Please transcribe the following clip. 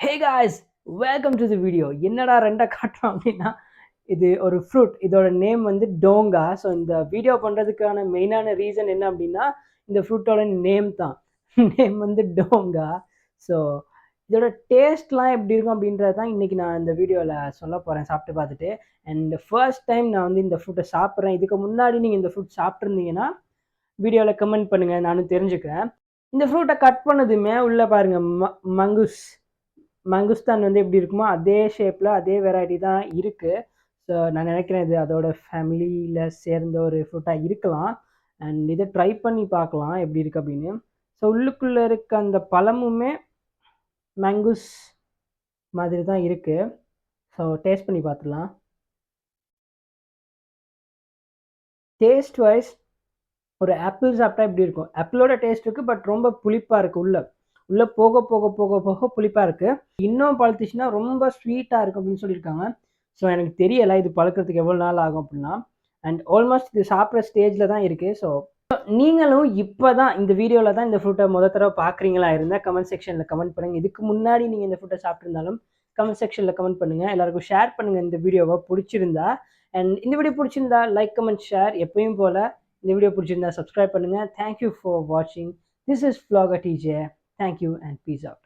Hey guys welcome to the video என்னடா ரெண்டாக காட்டுறோம் அப்படின்னா இது ஒரு ஃப்ரூட் இதோட நேம் வந்து டோங்கா. ஸோ இந்த வீடியோ பண்ணுறதுக்கான மெயினான ரீசன் என்ன அப்படின்னா இந்த ஃப்ரூட்டோட நேம் தான். நேம் வந்து டோங்கா. ஸோ இதோட டேஸ்ட்லாம் எப்படி இருக்கும் அப்படின்றது தான் இன்றைக்கி நான் இந்த வீடியோவில் சொல்ல போகிறேன் சாப்பிட்டு பார்த்துட்டு. அண்ட் ஃபர்ஸ்ட் டைம் நான் வந்து இந்த ஃப்ரூட்டை சாப்பிட்றேன். இதுக்கு முன்னாடி நீங்கள் இந்த ஃப்ரூட் சாப்பிட்ருந்தீங்கன்னா வீடியோவில் கமெண்ட் பண்ணுங்கள் நானும் தெரிஞ்சுக்கிறேன். இந்த ஃப்ரூட்டை கட் பண்ணதுமே உள்ளே பாருங்கள் ம மங்குஸ். மங்குஸ்தான் வந்து எப்படி இருக்குமோ அதே ஷேப்பில் அதே வெரைட்டி தான் இருக்குது ஸோ நான் நினைக்கிறேன் இது அதோட ஃபேமிலியில் சேர்ந்த ஒரு ஃப்ரூட்டாக இருக்கலாம். அண்ட் இதை ட்ரை பண்ணி பார்க்கலாம் எப்படி இருக்குது அப்படின்னு. ஸோ உள்ளுக்குள்ளே இருக்க அந்த பழமுமே மேங்குஸ் மாதிரி தான் இருக்குது ஸோ டேஸ்ட் பண்ணி பார்த்துடலாம். டேஸ்ட் வைஸ் ஒரு ஆப்பிள் சாப்பிட்டா இப்படி இருக்கும்? ஆப்பிளோட டேஸ்ட் இருக்குது பட் ரொம்ப புளிப்பாக இருக்குது உள்ளே. உள்ளே போக போக போக போக புளிப்பாக இருக்குது இன்னும் பழுத்துச்சுன்னா ரொம்ப ஸ்வீட்டாக இருக்கும் அப்படின்னு சொல்லியிருக்காங்க. ஸோ எனக்கு தெரியலை இது பழுக்கிறதுக்கு எவ்வளோ நாள் ஆகும் அப்படின்னா. அண்ட் ஆல்மோஸ்ட் இது சாப்பிட்ற ஸ்டேஜில் தான் இருக்குது ஸோ நீங்களும் இப்போ தான் இந்த வீடியோவில் தான் இந்த ஃப்ரூட்டை முத தடவை பார்க்குறீங்களா இருந்தால் கமெண்ட் செக்ஷனில் கமெண்ட் பண்ணுங்கள் இதுக்கு முன்னாடி நீங்கள் இந்த ஃப்ரூட்டை சாப்பிட்ருந்தாலும் கமெண்ட் செக்ஷனில் கமெண்ட் பண்ணுங்கள் எல்லாருக்கும் ஷேர் பண்ணுங்கள் இந்த வீடியோவை. பிடிச்சிருந்தா. அண்ட் இந்த வீடியோ பிடிச்சிருந்தா லைக் கமெண்ட் ஷேர் எப்பயும் போல் இந்த வீடியோ பிடிச்சிருந்தா சப்ஸ்கிரைப் பண்ணுங்கள் தேங்க்யூ ஃபார் வாட்சிங் this is ஃப்ளாக DJ thank you and peace out